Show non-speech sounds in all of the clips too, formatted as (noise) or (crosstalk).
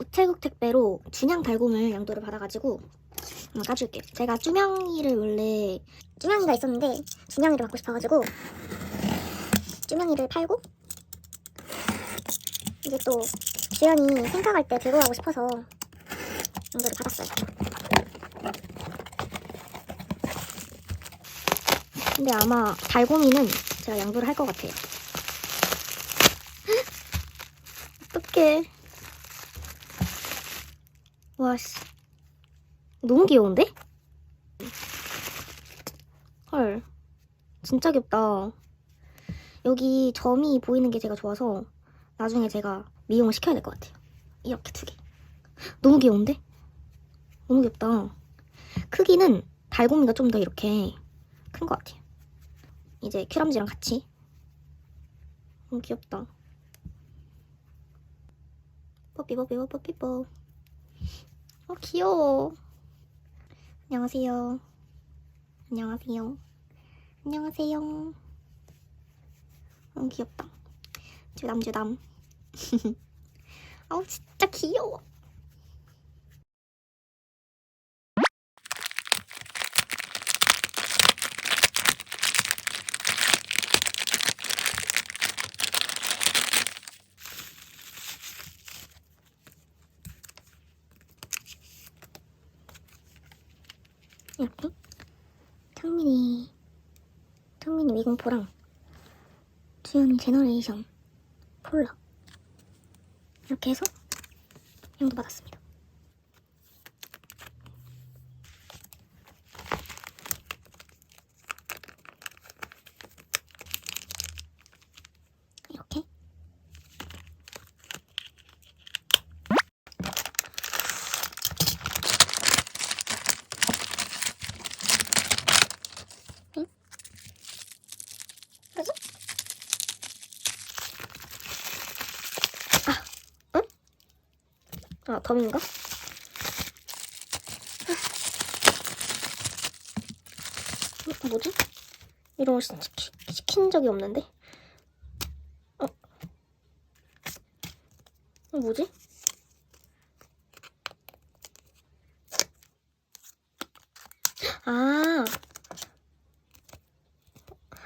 우체국 택배로 준양 달곰을 양도를 받아가지고 한번 까줄게요. 제가 쭈명이를 원래 쭈명이가 있었는데 준양이를 받고 싶어가지고 쭈명이를 팔고 이제 또 주연이 생각할 때 들고 가고 싶어서 양도를 받았어요. 근데 아마 달곰이는 제가 양도를 할 것 같아요. (gasps) 어떡해. 와 씨. 너무 귀여운데? 헐. 진짜 귀엽다. 여기 점이 보이는 게 제가 좋아서 나중에 제가 미용을 시켜야 될 것 같아요. 이렇게 두 개. 너무 귀여운데? 너무 귀엽다. 크기는 달곰이가 좀 더 이렇게 큰 것 같아요. 이제 큐람지랑 같이. 너무 귀엽다. 뽀삐 뽀삐 뽀삐 뽀삐 뽀. 어 귀여워. 안녕하세요. 안녕하세요. 안녕하세요. 너무 귀엽다. 주담주담. (laughs) 아우 진짜 귀여워. 이렇게 창민이 창민이 미공포랑 주연이 제너레이션 폴라 이렇게 해서 양도 받았습니다. 아, 덤인가? 어, 뭐지? 이런 거 시, 시, 시킨 적이 없는데? 어? 어, 뭐지? 아,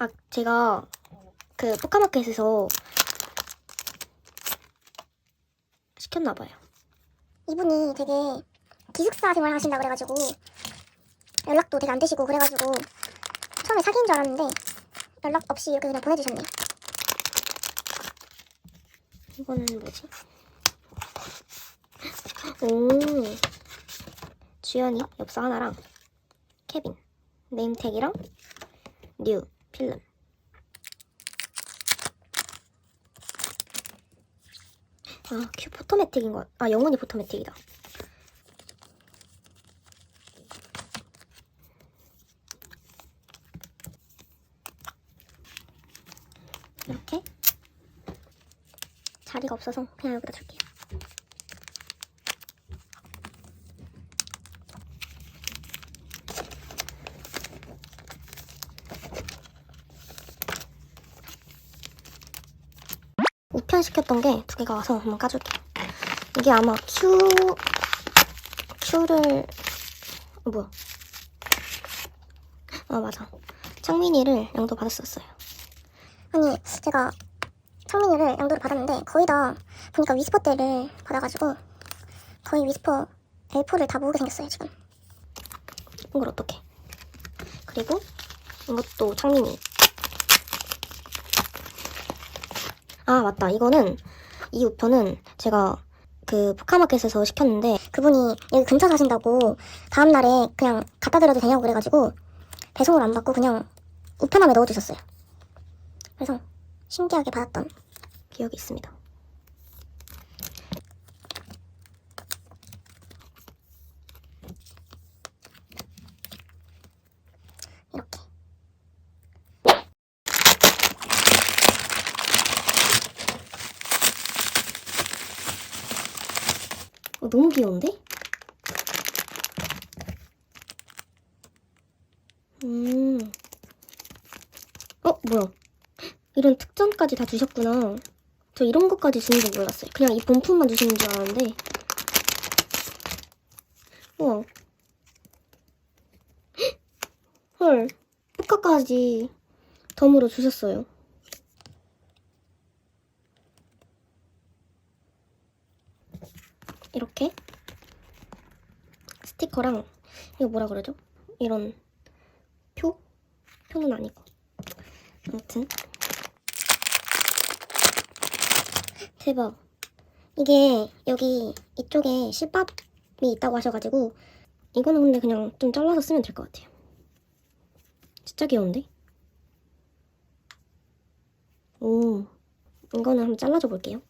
아, 제가 그 포카마켓에서 시켰나봐요. 이분이 되게 기숙사 생활 하신다 그래가지고 연락도 되게 안 되시고 그래가지고 처음에 사귄 줄 알았는데 연락 없이 이렇게 그냥 보내주셨네요. 이거는 뭐지? 오, 주연이 엽서 하나랑 케빈 네임택이랑 뉴 필름 아, 큐 포토매틱인 것. 아, 영원히 포토매틱이다. 이렇게 자리가 없어서 그냥 여기다 줄게요. 시켰던 게 두 개가 와서 한번 까줄게요. 이게 아마 큐 큐를 어, 뭐야? 아 맞아. 창민이를 양도 받았었어요. 아니 제가 창민이를 양도를 받았는데 거의 다 보니까 위스퍼 때를 받아가지고 거의 위스퍼 A4를 다 모으게 생겼어요 지금. 이걸 어떻게? 그리고 이것도 창민이. 아 맞다. 이거는 이 우편은 제가 그 포카마켓에서 시켰는데 그분이 여기 근처 사신다고 다음날에 그냥 갖다 드려도 되냐고 그래가지고 배송을 안 받고 그냥 우편함에 넣어주셨어요. 그래서 신기하게 받았던 기억이 있습니다 어, 너무 귀여운데? 음. 어, 뭐야. 이런 특전까지 다 주셨구나. 저 이런 것까지 주는 줄 몰랐어요. 그냥 이 본품만 주시는 줄 알았는데, 우와. 헐, 효과까지 덤으로 주셨어요. 이렇게 스티커랑 이거 뭐라 그러죠? 이런 표? 표는 아니고 아무튼 대박 이게 여기 이쪽에 실밥이 있다고 하셔가지고 이거는 근데 그냥 좀 잘라서 쓰면 될 것 같아요 진짜 귀여운데? 오 이거는 한번 잘라줘 볼게요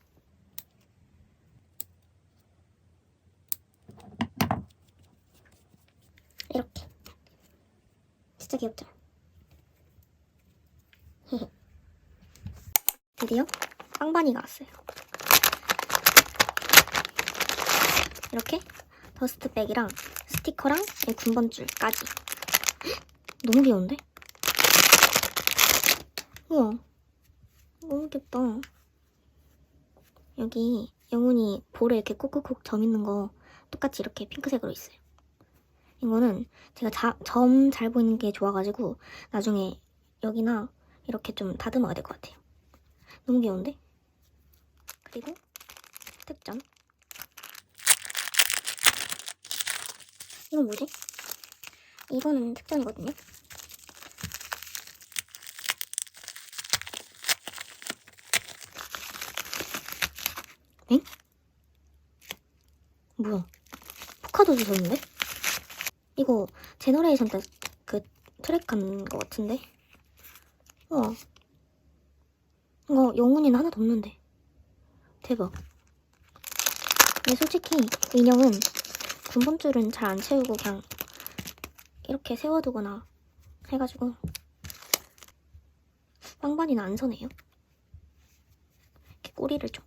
이렇게 진짜 귀엽죠? (laughs) 드디어 빵반이가 왔어요. 이렇게 더스트백이랑 스티커랑 이 군번줄까지 (gasps) 너무 귀여운데? 우와 너무 귀엽다. 여기 영훈이 볼에 이렇게 콕콕콕 점 있는 거 똑같이 이렇게 핑크색으로 있어요. 이거는 제가 점잘 보이는 게 좋아가지고 나중에 여기나 이렇게 좀 다듬어야 될 것 같아요. 너무 귀여운데? 그리고 특전. 이건 뭐지? 이거는 특전이거든요. 엥? 뭐야? 포카도 주셨는데? 이거 제너레이션 때 그 트랙 간거 같은데? 우와. 이거 영훈이는 하나도 없는데. 대박. 근데 솔직히 인형은 군번줄은 잘 안 채우고 그냥 이렇게 세워두거나 해가지고 빵반이는 안 서네요. 이렇게 꼬리를 좀.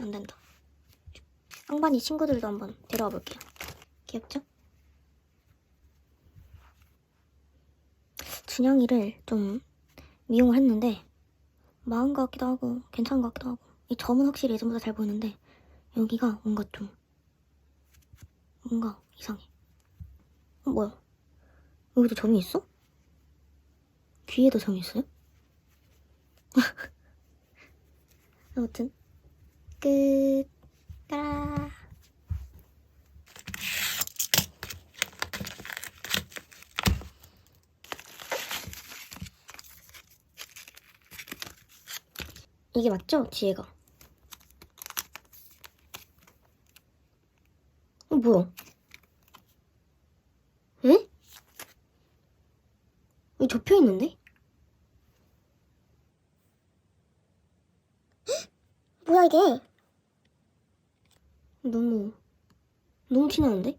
안 된다. 빵반이 친구들도 한번 데려와 볼게요. 귀엽죠? 준영이를 좀 미용을 했는데 마음 것 같기도 하고 괜찮은 것 같기도 하고 이 점은 확실히 예전보다 잘 보이는데 여기가 뭔가 좀 뭔가 이상해. 어, 뭐야? 여기도 점이 있어? 귀에도 점이 있어요? (laughs) 아무튼 끝. 따라. 이게 맞죠? 뒤에 가. 어, 뭐야? 에? 이 접혀 있는데? 뭐야 이게? 너무 너무 티나는데?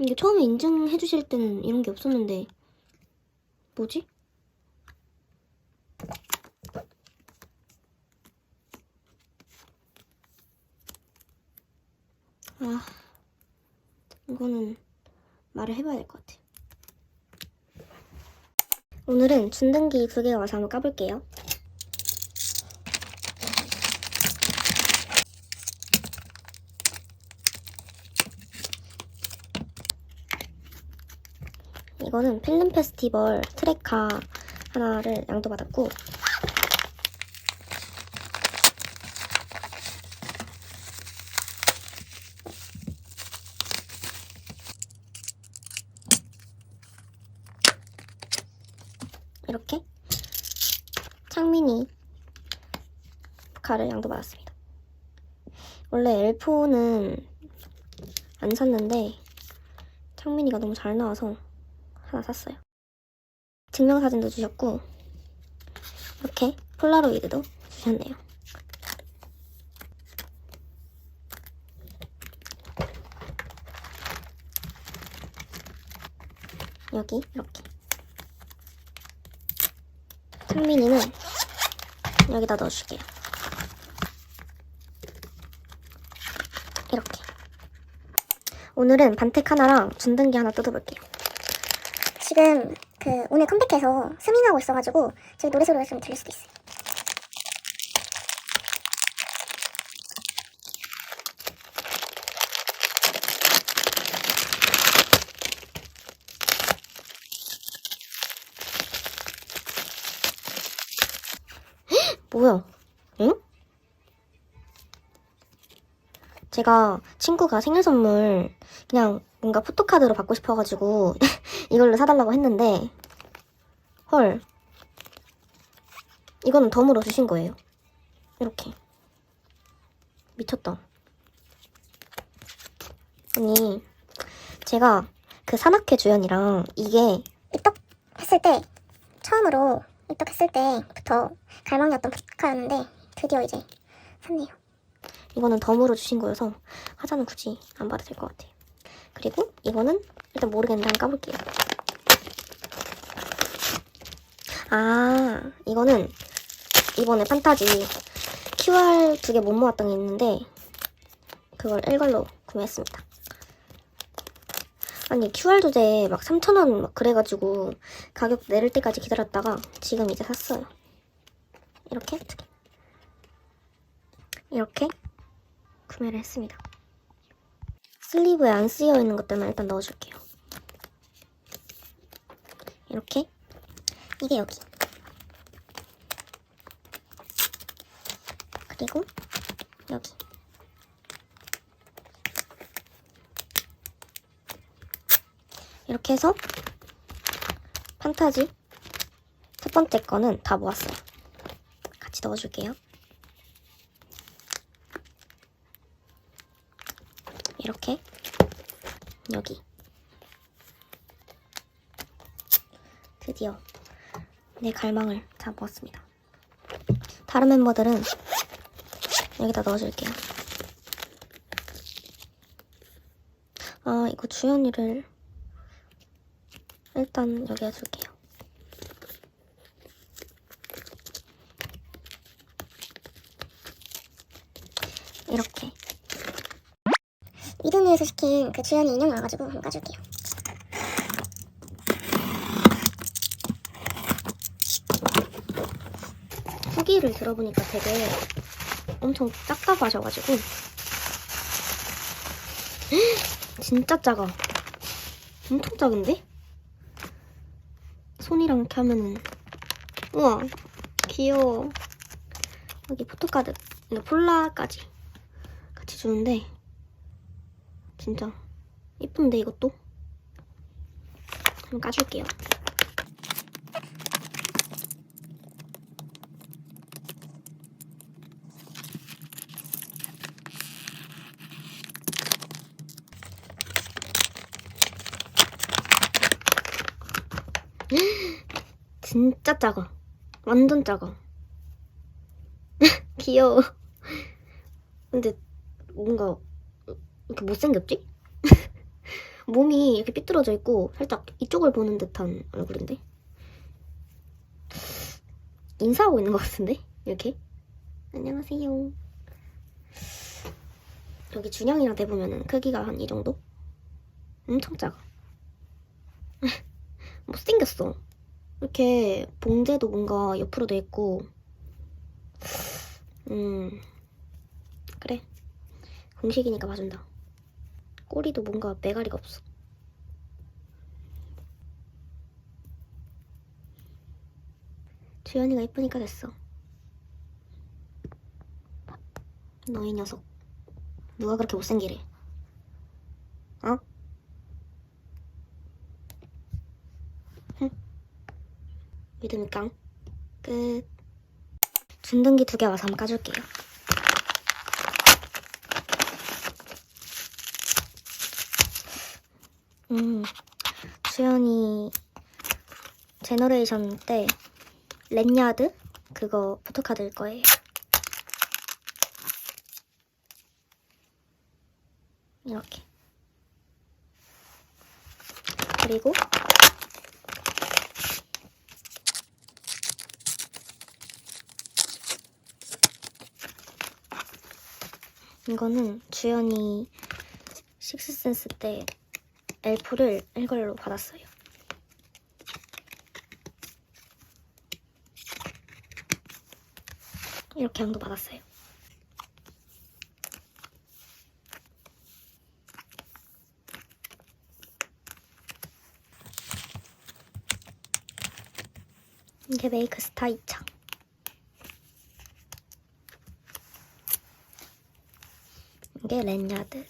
이게 처음에 인증해 주실 때는 이런 게 없었는데 뭐지? 아 이거는 말을 해봐야 될 것 같아. 오늘은 준등기 두 개가 와서 한번 까볼게요. 이거는 필름 페스티벌 트레카 하나를 양도받았고 이렇게 창민이 카를 양도 받았습니다. 원래 엘포는 안 샀는데 창민이가 너무 잘 나와서 하나 샀어요. 증명사진도 주셨고 이렇게 폴라로이드도 주셨네요. 여기 이렇게 창민이는 여기다 넣어줄게요. 이렇게. 오늘은 반택 하나랑 준등기 하나 뜯어볼게요. 지금 그 오늘 컴백해서 스밍하고 있어가지고 저희 노래 소리가 좀 들릴 수도 있어요. (gasps) 뭐야? 제가 친구가 생일 선물 그냥 뭔가 포토카드로 받고 싶어가지고 (laughs) 이걸로 사달라고 했는데 헐. 이거는 덤으로 주신 거예요. 이렇게. 미쳤다. 아니 제가 그 산악회 주연이랑 이게 입덕 했을 때 처음으로 입덕했을 때부터 갈망이었던 포카였는데 드디어 이제 샀네요. 이거는 덤으로 주신 거여서 화장은 굳이 안 봐도 될 것 같아요. 그리고 이거는 일단 모르겠는데 한번 까볼게요. 아, 이거는 이번에 판타지 QR 두 개 못 모았던 게 있는데 그걸 일괄로 구매했습니다. 아니 QR 주제에 막 3,000원 막 그래가지고 가격 내릴 때까지 기다렸다가 지금 이제 샀어요. 이렇게. 이렇게 구매를 했습니다. 슬리브에 안 쓰여 있는 것들만 일단 넣어줄게요. 이렇게 이게 여기 그리고 여기 이렇게 해서 판타지 첫 번째 거는 다 모았어요. 같이 넣어줄게요. 이렇게 여기 드디어 내 갈망을 다 모았습니다. 다른 멤버들은 여기다 넣어줄게요. 아 이거 주연이를 일단 여기 해줄게요. 이렇게 이동에서 시킨 그 주연이 인형 나와가지고 한번 까줄게요. 후기를 들어보니까 되게 엄청 작다고 하셔가지고. 진짜 작아. 엄청 작은데? 손이랑 이렇게 하면은. 우와 귀여워. 여기 포토카드 폴라까지 같이 주는데 진짜 이쁜데 이것도 한번 까줄게요 (laughs) 진짜 작아. 완전 작아. (laughs) 귀여워. 근데 뭔가 이렇게 못생겼지? (laughs) 몸이 이렇게 삐뚤어져 있고 살짝 이쪽을 보는 듯한 얼굴인데? 인사하고 있는 것 같은데? 이렇게? 안녕하세요. 여기 준영이랑 대보면은 크기가 한 이 정도? 엄청 작아. (laughs) 못생겼어. 이렇게 봉제도 뭔가 옆으로 돼 있고 음 그래 공식이니까 봐준다 꼬리도 뭔가 매가리가 없어 주연이가 이쁘니까 됐어 너이 녀석 누가 그렇게 못생기래 어? 믿음 깡. 끝. 준등기 두 개 와서 한번 까줄게요. 음, 주연이 제너레이션 때 랜야드 그거 포토카드일 거예요. 이렇게. 그리고 이거는 주연이 식스센스 때 엘프를 일괄로 받았어요. 이렇게 양도 받았어요. 이제 메이크스타 2창 이게 렌야드